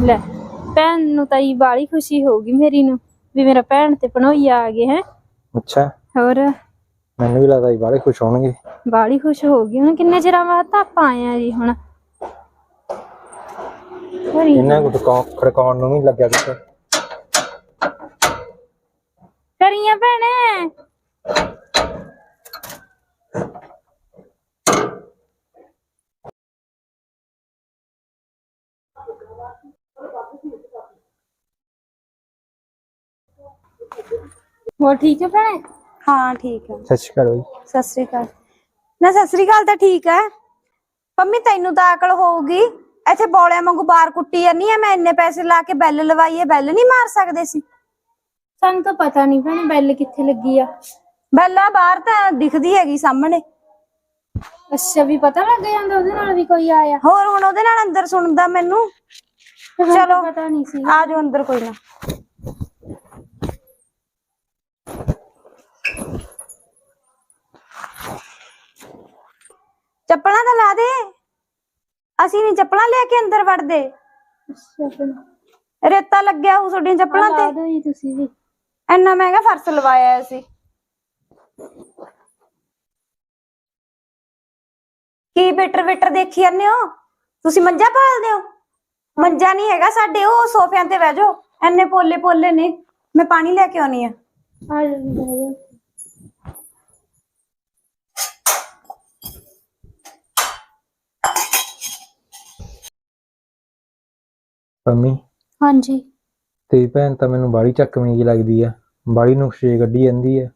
ਲੈ ਭੈਣ ਨੂੰ ਤਾਂ ਹੀ ਬਾਲੀ ਖੁਸ਼ੀ ਹੋਊਗੀ ਮੇਰੀ ਨੂੰ ਵੀ ਮੇਰਾ ਭੈਣ ਤੇ ਭਣੋਈਆ ਆ ਗਏ ਹੈ। ਅੱਛਾ। ਹੋਰ? ਮੈਨੂੰ ਵੀ ਲੱਗਦਾ ਸੀ ਬਾਹਲੇ ਖੁਸ਼ ਹੋਣਗੇ। ਬਾਲੀ ਖੁਸ਼ ਹੋ ਗਈ ਹੁਣ ਕਿੰਨੇ ਚਿਰਾਂ ਬਾਅਦ ਤਾਂ ਆਪਾਂ ਆਏ ਆ ਜੀ ਹੁਣ? ਹੋਰੀ। ਇਹਨਾਂ ਨੂੰ ਟਿਕਾਉ ਖੜਕਾਉਣ ਨੂੰ ਨਹੀਂ ਲੱਗਿਆ ਕੁਛ। ਕਰੀਆਂ ਭੈਣੇ? ਹੋਰ ਠੀਕ ਹੈ ਭੈਣੇ? ਹਾਂ ਠੀਕ ਹੈ ਸਤਿ ਸ਼੍ਰੀ ਅਕਾਲ ਬਾਈ। ਸਤਿ ਸ੍ਰੀ ਅਕਾਲ। ਨਾ ਸਤਿ ਸ੍ਰੀ ਅਕਾਲ ਤਾਂ ਠੀਕ ਹੈ ਪੰਮੀ ਤੈਨੂੰ ਤਾਂ ਅਕਲ ਹੋਊਗੀ। ਇੱਥੇ ਬੋਲਿਆਂ ਵਾਂਗੂ ਬਾਰ ਕੁੱਟੀ ਜਾਨੀ ਆ। ਮੈਂ ਇੰਨੇ ਪੈਸੇ ਲਾ ਕੇ ਬੈਲ ਲਵਾਈਏ ਬੈਲ ਨਹੀਂ ਮਾਰ ਸਕਦੇ ਸੀ ਸਾਨੂੰ ਤਾਂ ਪਤਾ ਨਹੀਂ ਭੈਣੇ ਬੈਲ ਕਿੱਥੇ ਲੱਗੀ ਆ। ਬੈਲ ਬਾਹਰ ਤਾਂ ਦਿਖਦੀ ਹੈਗੀ ਸਾਹਮਣੇ। ਅੱਛਾ ਵੀ ਪਤਾ ਲੱਗ ਜਾਂਦਾ ਉਹਦੇ ਨਾਲ ਵੀ ਕੋਈ ਆਇਆ। ਹੋਰ ਹੁਣ ਉਹਦੇ ਨਾਲ ਅੰਦਰ ਸੁਣਦਾ ਮੈਨੂੰ। ਚਲੋ। ਪਤਾ ਨਹੀਂ ਸੀ। ਆ ਜਾਓ ਅੰਦਰ ਕੋਈ ਨਾ। ਚੱਪਲਾਂ ਤਾਂ ਲਾ ਦੇ। ਅਸੀਂ ਨਹੀਂ ਚੱਪਲਾਂ ਲੈ ਕੇ ਅੰਦਰ ਵੜਦੇ। ਅੱਛਾ ਰੇਤਾ ਲੱਗਿਆ ਹੋ ਤੁਹਾਡੀਆਂ ਚੱਪਲਾਂ ਲਾ ਤੇ ਦਿਓ ਜੀ ਤੁਸੀਂ ਵੀ। ਇੰਨਾ ਮਹਿੰਗਾ ਫਰਸ਼ ਲਵਾਇਆ ਅਸੀਂ। ਕੀ ਬਿਟਰ ਬਿਟਰ ਦੇਖੀ ਜਾਂਦੇ ਹੋ? ਤੁਸੀਂ ਮੰਜਾ ਭਾਲਦੇ ਹੋ? ਮੰਜਾ ਨਹੀਂ ਹੈਗਾ ਸਾਡੇ ਉਹ ਸੋਫਿਆਂ ਤੇ ਬਹਿ ਜਾਓ। ਐਨੇ ਪੋਲੇ ਪੋਲੇ ਨੇ। ਮੈਂ ਪਾਣੀ ਲੈ ਕੇ ਆਉਣੀ ਆ। ਆ ਜਾਓ ਜੀ, ਬਹਿ ਜਾਓ। ਪੰਮੀ? ਹਾਂਜੀ। ਤੇਰੀ ਭੈਣ ਤਾਂ ਮੈਨੂੰ ਬਾੜੀ ਚੱਕਵੀਂ ਜੀ ਲੱਗਦੀ ਆ। ਬਾੜੀ ਨੁਕਸ਼ੇ ਕੱਢੀ ਜਾਂਦੀ ਆ।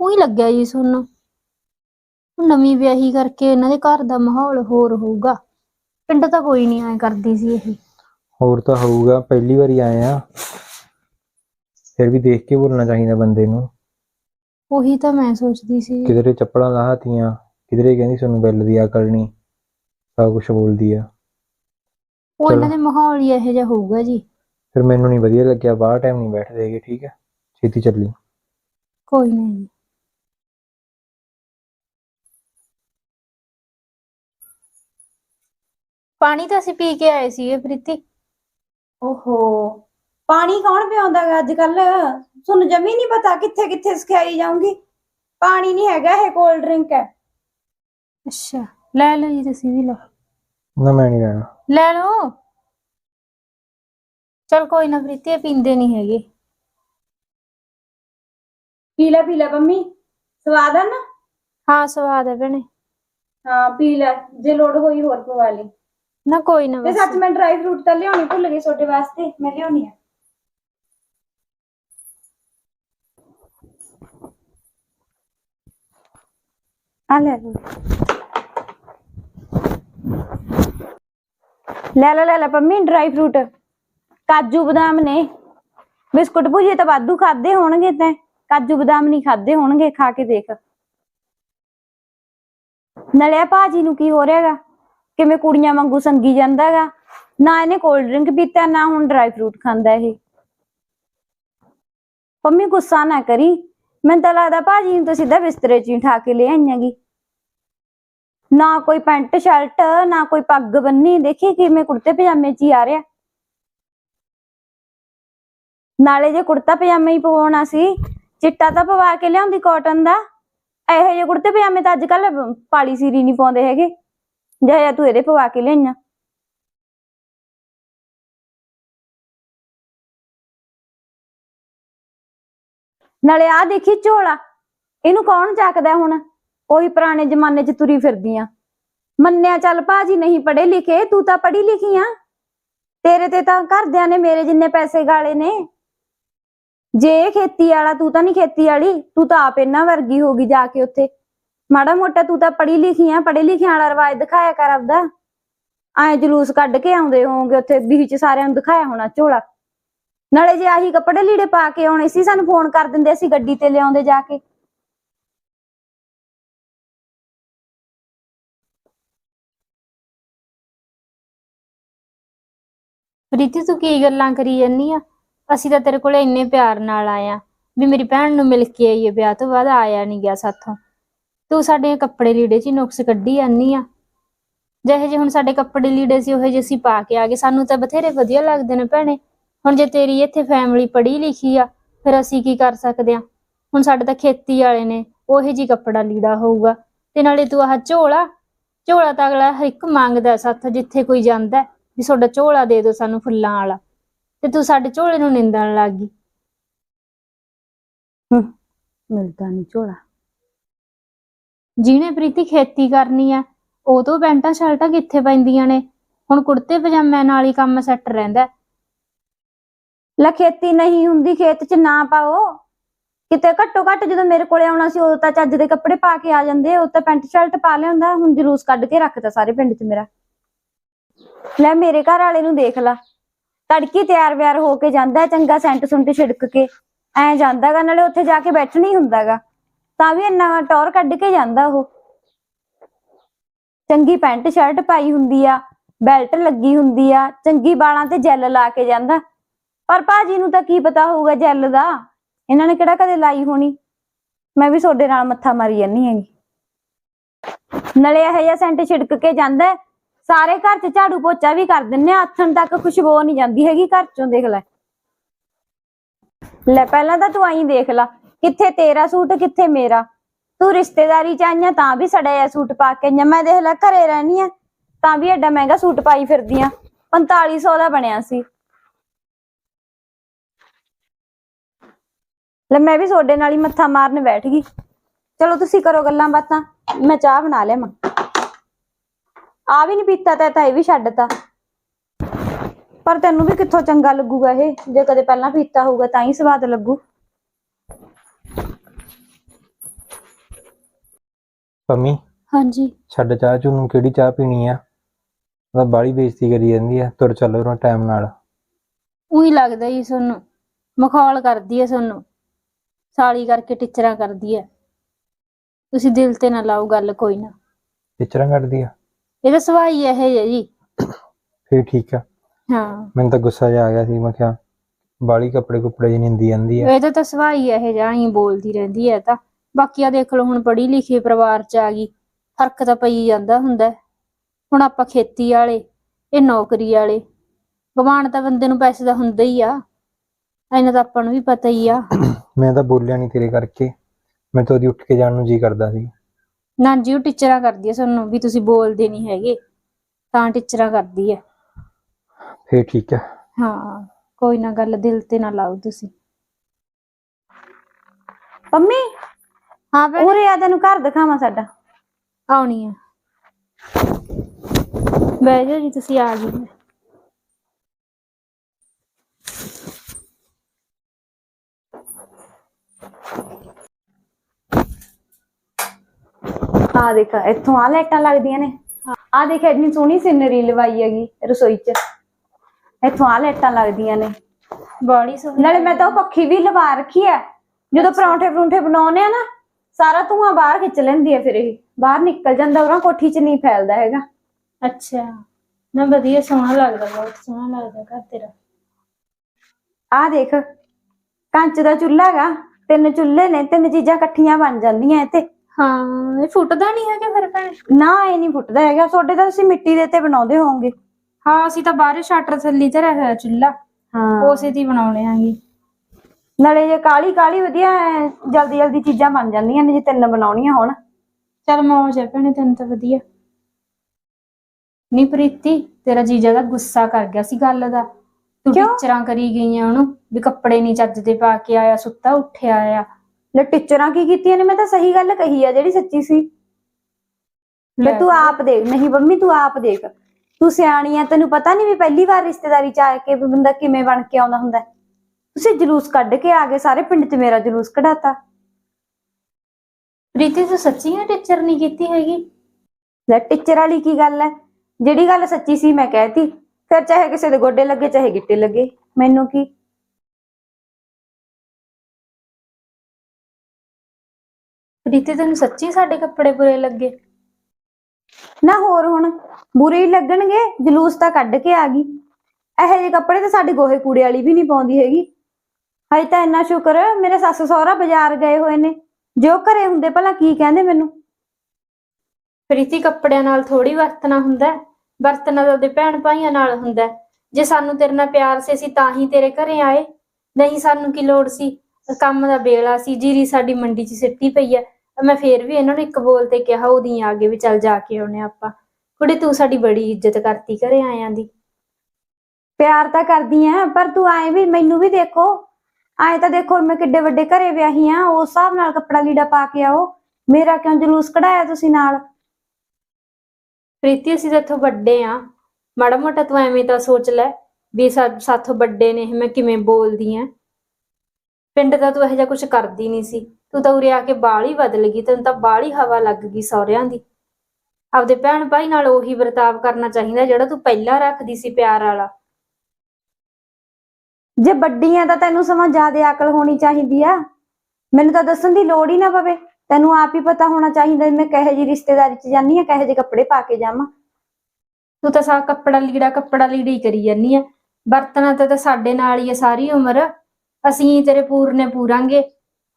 ਉਹੀ ਲੱਗਿਆ ਜੀ ਸੁਣਨ। ਨਵੀਂ ਵਿਆਹੀ ਕਰਕੇ ਇਹਨਾਂ ਦੇ ਘਰ ਦਾ ਮਾਹੌਲ ਹੋਰ ਹੋਊਗਾ। ਪਿੰਡ ਤਾਂ ਕੋਈ ਨਹੀਂ ਐ ਕਰਦੀ ਸੀ ਇਹ। ਹੋਰ ਤਾਂ ਹੋਊਗਾ ਪਹਿਲੀ ਵਾਰੀ ਆਏ ਆ। ਫਿਰ ਵੀ ਦੇਖ ਕੇ ਬੋਲਣਾ ਚਾਹੀਦਾ ਬੰਦੇ ਨੂੰ। ਉਹੀ ਤਾਂ ਮੈਂ ਸੋਚਦੀ ਸੀ। ਕਿਧਰੇ ਚੱਪਲਾਂ ਲਾਹਤੀਆਂ ਕਿਧਰੇ ਕਹਿੰਦੀ ਸਾਨੂੰ ਬੈਲ ਦੀ ਅਕਲ ਨਹੀਂ। ਸਭ ਕੁਝ ਬੋਲਦੀ ਆ। ਉਹ। ਇਹਨਾਂ ਦੇ ਮਾਹੌਲ ਹੀ ਇਹੋ ਜਿਹਾ ਹੋਊਗਾ ਜੀ। ਫਿਰ ਮੈਨੂੰ ਨਹੀਂ ਵਧੀਆ ਲੱਗਿਆ ਬਾਹਰ ਟਾਈਮ ਨਹੀਂ ਬੈਠਦੇ ਹੈਗੇ ਠੀਕ ਹੈ? ਛੇਤੀ ਚੱਲੀ ਕੋਈ ਨਹੀਂ ਜੀ। ਪਾਣੀ ਤਾਂ ਅਸੀਂ ਪੀ ਕੇ ਆਏ ਸੀਗੇ ਪ੍ਰੀਤੀ। ਓਹੋ ਪਾਣੀ ਕੌਣ ਪਿਆਉਂਦਾ ਗਾ ਅੱਜ ਕੱਲ ਤੁਹਾਨੂੰ ਜਮੀ ਨਹੀਂ ਪਤਾ ਕਿੱਥੇ ਕਿੱਥੇ ਸਿਖਾਈ ਜਾਊਂਗੀ। ਪਾਣੀ ਨਹੀਂ ਹੈਗਾ ਇਹ ਕੋਲਡ ਡਰਿੰਕ ਹੈ। ਅੱਛਾ ਲੈ ਲਓ ਜੀ ਤੁਸੀਂ ਵੀ ਲਓ। ਨਾ ਮੈਂ ਨਹੀਂ ਰਹਿਣਾ ਲੈ ਲਓ। ਚਲ ਕੋਈ ਨਾ ਪ੍ਰੀਤੀ ਇਹ ਪੀਂਦੇ ਨਹੀਂ ਹੈਗੇ। ਪੀ ਲੈ ਪੀ ਲੈ ਪੰਮੀ। ਸਵਾਦ ਆ ਨਾ? ਹਾਂ ਸਵਾਦ ਹੈ ਭੈਣੇ। ਹਾਂ ਪੀ ਲੈ ਜੇ ਲੋੜ ਹੋਈ ਹੋਰ ਪਵਾ ਲਈ। ਨਾ ਕੋਈ ਨਾ ਤੇ ਬਸ। ਸੱਚ ਮੈਂ ਡਰਾਈ ਫਰੂਟ ਤਾਂ ਲਿਆਉਣੀ ਭੁੱਲ ਗਈ ਤੁਹਾਡੇ ਵਾਸਤੇ ਮੈਂ ਲਿਆਉਣੀ ਆ। ਆ ਲੈ ਲਓ। ਲੈ ਲੈ ਲੈ ਲੈ ਪੰਮੀ ਡਰਾਈ ਫਰੂਟ ਕਾਜੂ ਬਦਾਮ ਨੇ। ਬਿਸਕੁਟ ਭੁਜੇ ਤਾਂ ਵਾਧੂ ਖਾਦੇ ਹੋਣਗੇ ਤੈਂ। ਕਾਜੂ ਬਦਾਮ ਨਹੀਂ ਖਾਦੇ ਹੋਣਗੇ, ਖਾ ਕੇ ਦੇਖ। ਨਲਿਆ ਭਾਜੀ ਨੂੰ ਕੀ ਹੋ ਰਿਹਾਗਾ ਕਿਵੇਂ ਕੁੜੀਆਂ ਵਾਂਗੂ ਸੰਗੀ ਜਾਂਦਾਗਾ ਨਾ ਇਹਨੇ ਕੋਲਡ ਡਰਿੰਕ ਪੀਤਾ, ਨਾ ਹੁਣ ਡਰਾਈ ਫਰੂਟ ਖਾਂਦਾ ਇਹ। ਪੰਮੀ ਗੁੱਸਾ ਨਾ ਕਰੀ। ਮੈਨੂੰ ਤਾਂ ਲੱਗਦਾ ਭਾਜੀ ਨੂੰ ਤਾਂ ਸਿੱਧਾ ਬਿਸਤਰੇ 'ਚ ਹੀ ਠਾ ਕੇ ਲੈ ਆਈਆਂਗੀ। ਨਾ ਕੋਈ ਪੈਂਟ, ਸ਼ਰਟ, ਨਾ ਕੋਈ ਪੱਗ ਬੰਨੀ। ਦੇਖੀ ਕਿਵੇਂ ਕੁੜਤੇ ਪਜਾਮੇ 'ਚ ਹੀ ਆ ਰਿਹਾ। ਨਾਲੇ ਜੇ ਕੁੜਤਾ ਪਜਾਮਾ ਹੀ ਪਵਾਉਣਾ ਸੀ, ਚਿੱਟਾ ਤਾਂ ਪਵਾ ਕੇ ਲਿਆਉਂਦੀ ਕਾਟਨ ਦਾ। ਇਹੋ ਜਿਹੇ ਕੁੜਤੇ ਪਜਾਮੇ ਤਾਂ ਅੱਜ ਕੱਲ ਪਾਲੀ ਸੀਰੀ ਨਹੀਂ ਪਾਉਂਦੇ ਹੈਗੇ। ਜਾਂ ਤੂੰ ਇਹਦੇ ਪਵਾ ਕੇ ਲਿਆਈਆਂ। ਨਾਲੇ ਆ ਦੇਖੀ ਝੋਲਾ, ਇਹਨੂੰ ਕੌਣ ਚੱਕਦਾ ਹੁਣ? ਉਹੀ ਪੁਰਾਣੇ ਜ਼ਮਾਨੇ 'ਚ ਤੁਰੀ ਫਿਰਦੀਆਂ। ਮੰਨਿਆ ਚੱਲ ਭਾਜੀ ਨਹੀਂ ਪੜ੍ਹੇ ਲਿਖੇ, ਤੂੰ ਤਾਂ ਪੜ੍ਹੀ ਲਿਖੀ ਆ। ਤੇਰੇ ਤੇ ਤਾਂ ਘਰਦਿਆਂ ਨੇ ਮੇਰੇ ਜਿੰਨੇ ਪੈਸੇ ਗਾਲੇ ਨੇ। ਜੇ ਖੇਤੀ ਵਾਲਾ ਤੂੰ ਤਾਂ ਨਹੀਂ ਖੇਤੀ ਵਾਲੀ, ਤੂੰ ਤਾਂ ਆਪ ਇਹਨਾਂ ਵਰਗੀ ਹੋ ਗਈ ਜਾ ਕੇ ਉੱਥੇ। ਮਾੜਾ ਮੋਟਾ ਤੂੰ ਤਾਂ ਪੜ੍ਹੀ ਲਿਖੀ ਆ, ਪੜ੍ਹੇ ਲਿਖਿਆਂ ਵਾਲਾ ਰਿਵਾਜ ਦਿਖਾਇਆ ਕਰ ਆਪਦਾ। ਐ ਜਲੂਸ ਕੱਢ ਕੇ ਆਉਂਦੇ ਹੋਵੋਗੇ ਉੱਥੇ ਵਿੱਚ ਸਾਰਿਆਂ ਨੂੰ ਦਿਖਾਇਆ ਹੋਣਾ ਝੋਲਾ। ਨਾਲੇ ਜੇ ਆਹੀ ਕੱਪੜੇ ਲੀੜੇ ਪਾ ਕੇ ਆਉਣੇ ਸੀ, ਸਾਨੂੰ ਫੋਨ ਕਰ ਦਿੰਦੇ ਅਸੀਂ ਗੱਡੀ ਤੇ ਲਿਆਉਂਦੇ ਜਾ ਕੇ। ਪ੍ਰੀਤੀ, ਤੂੰ ਕੀ ਗੱਲਾਂ ਕਰੀ ਜੰਨੀ ਆ? ਅਸੀਂ ਤਾਂ ਤੇਰੇ ਕੋਲੇ ਇੰਨੇ ਪਿਆਰ ਨਾਲ ਆਇਆ ਵੀ ਮੇਰੀ ਭੈਣ ਨੂੰ ਮਿਲ ਕੇ ਆਈਏ, ਵਿਆਹ ਤੋਂ ਬਾਅਦ ਆਇਆ ਨਹੀਂ ਗਿਆ ਸਾਥੋਂ। ਤੂੰ ਸਾਡੇ ਕੱਪੜੇ ਲੀੜੇ 'ਚ ਨੁਕਸ ਕੱਢੀ ਜਾਂਦੀ ਆ। ਜਿਹੇ ਜਿਹੇ ਹੁਣ ਸਾਡੇ ਕੱਪੜੇ ਲੀੜੇ ਸੀ, ਉਹੇ ਜਿਹੇ ਅਸੀਂ ਪਾ ਕੇ ਆ ਗਏ। ਸਾਨੂੰ ਤਾਂ ਬਥੇਰੇ ਵਧੀਆ ਲੱਗਦੇ ਨੇ ਭੈਣੇ। ਹੁਣ ਜੇ ਤੇਰੀ ਇੱਥੇ ਫੈਮਿਲੀ ਪੜ੍ਹੀ ਲਿਖੀ ਆ, ਫਿਰ ਅਸੀਂ ਕੀ ਕਰ ਸਕਦੇ ਆ? ਹੁਣ ਸਾਡੇ ਤਾਂ ਖੇਤੀ ਵਾਲੇ ਨੇ, ਉਹੇ ਜੀ ਕੱਪੜਾ ਲੀੜਾ ਹੋਊਗਾ। ਤੇ ਨਾਲੇ ਤੂੰ ਆਹ ਝੋਲਾ ਝੋਲਾ ਤਾਂ ਅਗਲਾ ਇੱਕ ਮੰਗਦਾ ਸੱਥ, ਜਿੱਥੇ ਕੋਈ ਜਾਂਦਾ। ਵੀ ਤੁਹਾਡਾ ਝੋਲਾ ਦੇ ਦਿਓ ਸਾਨੂੰ ਫੁੱਲਾਂ ਵਾਲਾ। ਤੇ ਤੂੰ ਸਾਡੇ ਝੋਲੇ ਨੂੰ ਨਿੰਦਣ ਲੱਗ ਗਈ। ਮਿਲਦਾ ਨਹੀਂ ਝੋਲਾ। ਜਿਹਨੇ ਪ੍ਰੀਤੀ ਖੇਤੀ ਕਰਨੀ ਆ ਉਹ ਤੋਂ ਪੈਂਟਾਂ ਸ਼ਰਟਾਂ ਕਿੱਥੇ ਪੈਂਦੀਆਂ ਨੇ? ਹੁਣ ਕੁੜਤੇ ਪਜਾਮਿਆਂ ਨਾਲ ਹੀ ਕੰਮ ਸੈੱਟ ਰਹਿੰਦਾ। ਹੈ। ਲੈ ਖੇਤੀ ਨਹੀਂ ਹੁੰਦੀ ਖੇਤ 'ਚ ਨਾ ਪਾਓ। ਕਿਤੇ ਘੱਟੋ ਘੱਟ ਜਦੋਂ ਮੇਰੇ ਕੋਲੇ ਆਉਣਾ ਸੀ ਉਦੋਂ ਤਾਂ ਚੱਜ ਦੇ ਕੱਪੜੇ ਪਾ ਕੇ ਆ ਜਾਂਦੇ ਉਹ ਤਾਂ ਪੈਂਟ ਸ਼ਰਟ ਪਾ ਲਿਆਉਂਦਾ ਹੁਣ ਜਲੂਸ ਕੱਢ ਕੇ ਰੱਖਤਾ ਸਾਰੇ ਪਿੰਡ 'ਚ ਮੇਰਾ। ਲੈ ਮੇਰੇ ਘਰ ਵਾਲੇ ਨੂੰ ਦੇਖ ਲਾ। ਤੜਕੀ ਤਿਆਰ ਵਿਆਰ ਹੋ ਕੇ ਜਾਂਦਾ ਚੰਗਾ ਸੈਂਟ ਸੁੰਟ ਛਿੜਕ ਕੇ। ਐ ਜਾਂਦਾਗਾ, ਨਾਲੇ ਉੱਥੇ ਜਾ ਕੇ ਬੈਠਣਾ ਹੀ ਹੁੰਦਾਗਾ। ਤਾਂ ਵੀ ਇੰਨਾ ਟੌਰ ਕੱਢ ਕੇ ਜਾਂਦਾ ਉਹ। ਚੰਗੀ ਪੈਂਟ ਸ਼ਰਟ ਪਾਈ ਹੁੰਦੀ ਆ, ਬੈਲਟ ਲੱਗੀ ਹੁੰਦੀ ਆ, ਚੰਗੀ ਬਾਲਾਂ ਤੇ ਜੈਲ ਲਾ ਕੇ ਜਾਂਦਾ। ਪਰ ਭਾਜੀ ਨੂੰ ਤਾਂ ਕੀ ਪਤਾ ਹੋਊਗਾ ਜੈਲ ਦਾ? ਇਹਨਾਂ ਨੇ ਕਿਹੜਾ ਕਦੇ ਲਾਈ ਹੋਣੀ? ਮੈਂ ਵੀ ਤੁਹਾਡੇ ਨਾਲ ਮੱਥਾ ਮਾਰੀ ਜਾਨੀ ਹੈਗੀ। ਨਲੇ ਇਹ ਜਿਹਾ ਸੈਂਟ ਛਿੜਕ ਕੇ ਜਾਂਦਾ ਸਾਰੇ ਘਰ 'ਚ ਝਾੜੂ ਪੋਚਾ ਵੀ ਕਰ ਦਿੰਨੇ ਆ, ਆਥਣ ਤੱਕ ਖੁਸ਼ਬੂ ਨਹੀਂ ਜਾਂਦੀ ਹੈਗੀ ਘਰ 'ਚੋਂ ਦੇਖ ਲੈ। ਲੈ ਪਹਿਲਾਂ ਤਾਂ ਤੂੰ ਆਈ ਦੇਖ ਲੈ, ਕਿੱਥੇ ਤੇਰਾ ਸੂਟ, ਕਿੱਥੇ ਮੇਰਾ। ਤੂੰ ਰਿਸ਼ਤੇਦਾਰੀ ਚ ਆਈਆਂ ਤਾਂ ਵੀ ਸੜਿਆ ਜਿਹਾ ਸੂਟ ਪਾ ਕੇ ਆਈਆਂ, ਮੈਂ ਦੇਖ ਲੈ ਘਰੇ ਰਹਿਣੀ ਆ, ਤਾਂ ਵੀ ਐਡਾ ਮਹਿੰਗਾ ਸੂਟ ਪਾਈ ਫਿਰਦੀ ਆ। 4500 ਦਾ ਬਣਿਆ ਸੀ। ਲੈ ਮੈਂ ਵੀ ਤੁਹਾਡੇ ਨਾਲ ਹੀ ਮੱਥਾ ਮਾਰਨ ਬੈਠ ਗਈ। ਚਲੋ ਤੁਸੀਂ ਕਰੋ ਗੱਲਾਂ ਬਾਤਾਂ, ਮੈਂ ਚਾਹ ਬਣਾ ਲਿਆ ਆ ਵੀ ਨਹੀਂ ਪੀਤਾ ਤਾਂ ਤਾਂ ਇਹ ਵੀ ਛੱਡਤਾ। ਪਰ ਤੈਨੂੰ ਵੀ ਕਿੱਥੋਂ ਚੰਗਾ ਲੱਗੂਗਾ ਇਹ? ਜੇ ਕਦੇ ਪਹਿਲਾਂ ਪੀਤਾ ਹੋਊਗਾ ਤਾਂ ਹੀ ਸਵਾਦ ਲੱਗੂ। ਪੰਮੀ ਹਾਂਜੀ। ਛੱਡ ਚਾਹ ਚੂ ਨੂੰ ਕਿਹੜੀ ਚਾਹ ਪੀਣੀ ਆ? ਉਹਦਾ ਬਾੜੀ ਬੇਇੱਜ਼ਤੀ ਕਰੀ ਜਾਂਦੀ ਆ। ਤੁਰ ਚੱਲ ਉਹਨਾਂ ਟਾਈਮ ਨਾਲ। ਉਹੀ ਲੱਗਦਾ ਜੀ ਤੁਹਾਨੂੰ ਮਖੌਲ ਕਰਦੀ ਹੈ ਤੁਹਾਨੂੰ ਸਾਲੀ ਕਰਕੇ ਟਿਚਰਾਂ ਕਰਦੀ ਹੈ ਤੁਸੀਂ ਦਿਲ ਤੇ ਨਾ ਲਾਓ ਗੱਲ ਕੋਈ ਨਾ। ਟੀਚਰਾਂ ਕੱਢਦੀ ਆ? ਇਹਦਾ ਹੀ ਇਹੋ ਜਿਹਾ ਜੀ। ਫੇਰ ਠੀਕ ਆ। ਹਾਂ। ਮੈਨੂੰ ਤਾਂ ਗੁੱਸਾ ਜਿਹਾ ਆ ਗਿਆ ਸੀ ਮੈਂ ਕਿਹਾ ਬਾੜੀ ਕੱਪੜੇ ਕੁੱਪੜੇ ਜਿਹੀ ਨਿੰਦੀ ਜਾਂਦੀ ਆ। ਇਹਦਾ ਤਾਂ ਹੀ ਇਹੋ ਹੀ ਬੋਲਦੀ ਰਹਿੰਦੀ ਹੈ ਤਾਂ। ਬਾਕੀ ਆ ਦੇਖ ਲਓ ਹੁਣ ਪੜ੍ਹੀ ਲਿਖੀ ਪਰਿਵਾਰ ਚ ਆ ਗਈ। ਫ਼ਰਕ ਤਾਂ ਪਈ ਜਾਂਦਾ ਹੁੰਦਾ। ਹੈ। ਹੁਣ ਆਪਾਂ ਖੇਤੀ ਵਾਲੇ ਇਹ ਨੌਕਰੀ ਵਾਲੇ। ਗਵਾਨ ਤਾਂ ਬੰਦੇ ਨੂੰ ਪੈਸੇ ਦਾ ਹੁੰਦਾ ਹੀ ਆ। ਇਹਨਾਂ ਤਾਂ ਆਪਾਂ ਨੂੰ ਵੀ ਪਤਾ ਹੀ ਆ। ਮੈਂ ਤਾਂ ਬੋਲਿਆ ਨਹੀਂ ਤੇਰੇ ਕਰਕੇ। ਮੈਂ ਤਾਂ ਉਹਦੀ ਉੱਠ ਕੇ ਜਾਣ ਨੂੰ ਜੀ ਕਰਦਾ ਸੀ। ਨਾ ਜੀ ਉਹ ਟੀਚਰਾਂ ਕਰਦੀ ਹੈ ਤੁਹਾਨੂੰ ਵੀ ਤੁਸੀਂ ਬੋਲਦੇ ਨਹੀਂ ਹੈਗੇ ਤਾਂ ਟੀਚਰਾਂ ਕਰਦੀ ਹੈ ਫੇਰ ਠੀਕ ਆ। ਹਾਂ ਕੋਈ ਨਾ ਗੱਲ ਦਿਲ ਤੇ ਨਾ ਲਾਓ ਤੁਸੀਂ। ਪੰਮੀ ਹਾਂ ਭੈਣ। ਉਰੇ ਆ ਤੈਨੂੰ ਘਰ ਦਿਖਾਵਾਂ ਸਾਡਾ। ਆਉਣੀ ਆ। ਬਹਿ ਜਾਓ ਜੀ ਤੁਸੀਂ ਆ ਗਏ ਆ ਦੇਖ ਇੱਥੋਂ ਆ ਲਾਈਟਾਂ ਲੱਗਦੀਆਂ ਨੇ। ਆ ਦੇਖ ਇੰਨੀ ਸੋਹਣੀ ਸਿਨਰੀ ਲਵਾਈ ਹੈਗੀ ਰਸੋਈ 'ਚ। ਇੱਥੋਂ ਆ ਲਾਈਟਾਂ ਲੱਗਦੀਆਂ ਨੇ। ਬਾੜੀ ਸੋਹਣੀ। ਨਾਲੇ ਮੈਂ ਤਾਂ ਉਹ ਪੱਖੀ ਵੀ ਲਵਾ ਰੱਖੀ ਹੈ ਜਦੋਂ ਪਰੌਂਠੇ ਪਰੌਂਠੇ ਬਣਾਉਨੇ ਆ ਨਾ ਸਾਰਾ ਧੂਆਂ ਬਾਹਰ ਖਿੱਚ ਲੈਂਦੀ ਹੈ ਫਿਰ ਇਹ। ਬਾਹਰ ਨਿਕਲ ਜਾਂਦਾ ਉਹਨਾਂ ਕੋਠੀ 'ਚ ਨਹੀਂ ਫੈਲਦਾ ਹੈਗਾ। ਅੱਛਾ। ਨਾ ਵਧੀਆ ਸੋਹਣਾ ਲੱਗਦਾ ਬਹੁਤ ਸੋਹਣਾ ਲੱਗਦਾ ਘਰ ਤੇਰਾ। ਆ ਦੇਖ ਕੰਚ ਦਾ ਚੁੱਲ੍ਹਾ ਹੈਗਾ ਤਿੰਨ ਚੁੱਲ੍ਹੇ ਨੇ ਤਿੰਨ ਚੀਜ਼ਾਂ ਇਕੱਠੀਆਂ ਬਣ ਜਾਂਦੀਆਂ ਇੱਥੇ। ਹਾਂ ਇਹ ਫੁੱਟਦਾ ਨਹੀਂ ਹੈਗਾ ਫਿਰ ਭੈਣ? ਨਾ ਇਹ ਨਹੀਂ ਫੁੱਟਦਾ ਹੈਗਾ। ਤੁਹਾਡੇ ਤਾਂ ਤੁਸੀਂ ਮਿੱਟੀ ਦੇ ਤੇ ਬਣਾਉਂਦੇ ਹੋਵੋਗੇ। ਹਾਂ ਅਸੀਂ ਤਾਂ ਬਾਹਰ ਸ਼ਟਰ ਥੱਲੇ ਤੇ ਹੋਇਆ ਚੁੱਲਾ ਹਾਂ। ਉਸੇ ਦੀ ਬਣਾਉਣੇ ਆਂਗੇ ਨਾਲੇ ਜੇ ਕਾਲੀ ਕਾਲੀ ਵਧੀਆ ਜਲਦੀ ਜਲਦੀ ਚੀਜ਼ਾਂ ਬਣ ਜਾਂਦੀਆਂ ਨੇ ਜੇ ਤਿੰਨ ਬਣਾਉਣੀਆਂ ਹੋਣ। ਚੱਲ ਮੌਜ ਹੈ ਭੈਣੇ ਤੈਨੂੰ ਤਾਂ ਵਧੀਆ। ਨੀ ਪ੍ਰੀਤੀ ਤੇਰਾ ਜੀਜਾ ਦਾ ਗੁੱਸਾ ਕਰ ਗਿਆ ਸੀ ਗੱਲ ਦਾ। ਤੂੰ ਕਿਉਂ? ਟੀਚਰਾਂ ਕਰੀ ਗਈਆਂ ਉਹਨੂੰ ਵੀ ਕੱਪੜੇ ਨਹੀਂ ਚੱਜ ਦੇ ਪਾ ਕੇ ਆਇਆ ਸੁੱਤਾ ਉੱਠਿਆ ਆ। ਲੈ ਟੀਚਰਾਂ ਕੀ ਕੀਤੀਆਂ ਨੇ? ਮੈਂ ਤਾਂ ਸਹੀ ਗੱਲ ਕਹੀ ਆ ਜਿਹੜੀ ਸੱਚੀ ਸੀ। ਲੈ ਤੂੰ ਆਪ ਦੇਖ। ਨਹੀਂ ਬੰਮੀ ਤੂੰ ਆਪ ਦੇਖ। ਤੂੰ ਸਿਆਣੀ ਆ ਤੈਨੂੰ ਪਤਾ ਨਹੀਂ ਵੀ ਪਹਿਲੀ ਵਾਰ ਰਿਸ਼ਤੇਦਾਰੀ ਚ ਆ ਕੇ ਵੀ ਬੰਦਾ ਕਿਵੇਂ ਬਣ ਕੇ ਆਉਂਦਾ ਹੁੰਦਾ। ਤੁਸੀਂ ਜਲੂਸ ਕੱਢ ਕੇ ਆ ਗਏ ਸਾਰੇ ਪਿੰਡ 'ਚ ਮੇਰਾ ਜਲੂਸ ਕਢਾਤਾ। ਪ੍ਰੀਤੀ ਤੂੰ ਸੱਚੀ ਹੈ ਟੀਚਰ ਨਹੀਂ ਕੀਤੀ ਹੈਗੀ? ਲੈ ਟੀਚਰ ਵਾਲੀ ਕੀ ਗੱਲ ਹੈ ਜਿਹੜੀ ਗੱਲ ਸੱਚੀ ਸੀ ਮੈਂ ਕਹਿਤੀ। ਫਿਰ ਚਾਹੇ ਕਿਸੇ ਦੇ ਗੋਡੇ ਲੱਗੇ ਚਾਹੇ ਗਿੱਟੇ ਲੱਗੇ। ਮੈਨੂੰ ਕੀ? ਪ੍ਰੀਤੀ ਤੈਨੂੰ ਸੱਚੀ ਸਾਡੇ ਕੱਪੜੇ ਬੁਰੇ ਲੱਗੇ? ਨਾ ਹੋਰ ਹੁਣ ਬੁਰੇ ਹੀ ਲੱਗਣਗੇ ਜਲੂਸ ਤਾਂ ਕੱਢ ਕੇ ਆ ਗਈ। ਇਹੋ ਜਿਹੇ ਕੱਪੜੇ ਤਾਂ ਸਾਡੀ ਗੋਹੇ ਕੂੜੇ ਵਾਲੀ ਵੀ ਨਹੀਂ ਪਾਉਂਦੀ ਹੈਗੀ। ਹਜੇ ਤਾਂ ਇੰਨਾ ਸ਼ੁਕਰ ਮੇਰੇ ਸੱਸ ਸਹੁਰਾ ਬਾਜ਼ਾਰ ਗਏ ਹੋਏ ਨੇ। ਜੇ ਘਰੇ ਹੁੰਦੇ ਭਲਾ ਕੀ ਕਹਿੰਦੇ ਮੈਨੂੰ? ਪ੍ਰੀਤੀ ਕੱਪੜਿਆਂ ਨਾਲ ਥੋੜੀ ਵਰਤਣਾ ਹੁੰਦਾ ਹੈ। ਵਰਤਣਾ ਤਾਂ ਉਹਦੇ ਭੈਣ ਭਾਈਆਂ ਨਾਲ ਹੁੰਦਾ ਹੈ। ਜੇ ਸਾਨੂੰ ਤੇਰੇ ਨਾਲ ਪਿਆਰ ਸੀ ਅਸੀਂ ਤਾਂ ਹੀ ਤੇਰੇ ਘਰੇ ਆਏ। ਨਹੀਂ ਸਾਨੂੰ ਕੀ ਲੋੜ ਸੀ? ਕੰਮ ਦਾ ਵੇਲਾ ਸੀ ਜੀਰੀ ਸਾਡੀ ਮੰਡੀ 'ਚ ਸਿੱਟੀ ਪਈ ਹੈ। ਮੈਂ ਫੇਰ ਵੀ ਇਹਨਾਂ ਨੂੰ ਇੱਕ ਬੋਲ ਤੇ ਕਿਹਾ ਉਹਦੀ ਆ ਕੇ ਵੀ ਚੱਲ ਜਾ ਕੇ ਆਉਣੇ ਆਪਾਂ। ਕੁੜੇ ਤੂੰ ਸਾਡੀ ਬੜੀ ਇੱਜ਼ਤ ਕਰਤੀ ਘਰੇ ਆਇਆਂ ਦੀ। ਪਿਆਰ ਤਾਂ ਕਰਦੀ ਆ ਪਰ ਤੂੰ ਆਏ ਵੀ ਮੈਨੂੰ ਵੀ ਦੇਖੋ। ਆਏ ਤਾਂ ਦੇਖੋ ਮੈਂ ਕਿੱਡੇ ਵੱਡੇ ਘਰੇ ਵਿਆਹੀ ਆ ਉਸ ਹਿਸਾਬ ਨਾਲ ਕੱਪੜਾ ਲੀੜਾ ਪਾ ਕੇ ਆਓ। ਮੇਰਾ ਕਿਉਂ ਜਲੂਸ ਕਢਾਇਆ ਤੁਸੀਂ ਨਾਲ? ਪ੍ਰੀਤੀ ਅਸੀਂ ਤਾਂ ਇੱਥੋਂ ਵੱਡੇ ਆ। ਮਾੜਾ ਮੋਟਾ ਤੂੰ ਐਵੇਂ ਤਾਂ ਸੋਚ ਲੈ ਵੀ ਸਾਥੋਂ ਵੱਡੇ ਨੇ ਮੈਂ ਕਿਵੇਂ ਬੋਲਦੀ ਆ। ਪਿੰਡ ਦਾ ਤੂੰ ਇਹੋ ਜਿਹਾ ਕੁਝ ਕਰਦੀ ਨਹੀਂ ਸੀ। ਤੂੰ ਤਾਂ ਉਰੇ ਆ ਕੇ ਬਾਲੀ ਬਦਲ ਗਈ ਤੈਨੂੰ ਤਾਂ ਬਾਲੀ ਹਵਾ ਲੱਗ ਗਈ ਸਹੁਰਿਆਂ ਦੀ। ਆਪਦੇ ਭੈਣ ਭਾਈ ਨਾਲ ਉਹੀ ਵਰਤਾਵ ਕਰਨਾ ਚਾਹੀਦਾ ਜਿਹੜਾ ਤੂੰ ਪਹਿਲਾਂ ਰੱਖਦੀ ਸੀ ਪਿਆਰ ਵਾਲਾ। ਜੇ ਵੱਡੀ ਆ ਤਾਂ ਤੈਨੂੰ ਸਮਾਂ ਜ਼ਿਆਦਾ ਅਕਲ ਹੋਣੀ ਚਾਹੀਦੀ ਆ। ਮੈਨੂੰ ਤਾਂ ਦੱਸਣ ਦੀ ਲੋੜ ਹੀ ਨਾ ਪਵੇ। ਤੈਨੂੰ ਆਪ ਹੀ ਪਤਾ ਹੋਣਾ ਚਾਹੀਦਾ ਮੈਂ ਕਹੇ ਜੀ ਰਿਸ਼ਤੇਦਾਰੀ ਚ ਜਾਨੀ ਆ ਕਹੇ ਜਿਹੇ ਕੱਪੜੇ ਪਾ ਕੇ ਜਾਵਾਂ। ਤੂੰ ਤਾਂ ਸਾ ਕੱਪੜਾ ਲੀੜਾ ਕੱਪੜਾ ਲੀੜਾ ਕਰੀ ਜਾਨੀ ਆ। ਵਰਤਣਾ ਤਾਂ ਤਾਂ ਸਾਡੇ ਨਾਲ ਹੀ ਆ ਸਾਰੀ ਉਮਰ। ਅਸੀਂ ਤੇਰੇ ਪੂਰਨੇ ਪੂਰਾਂਗੇ।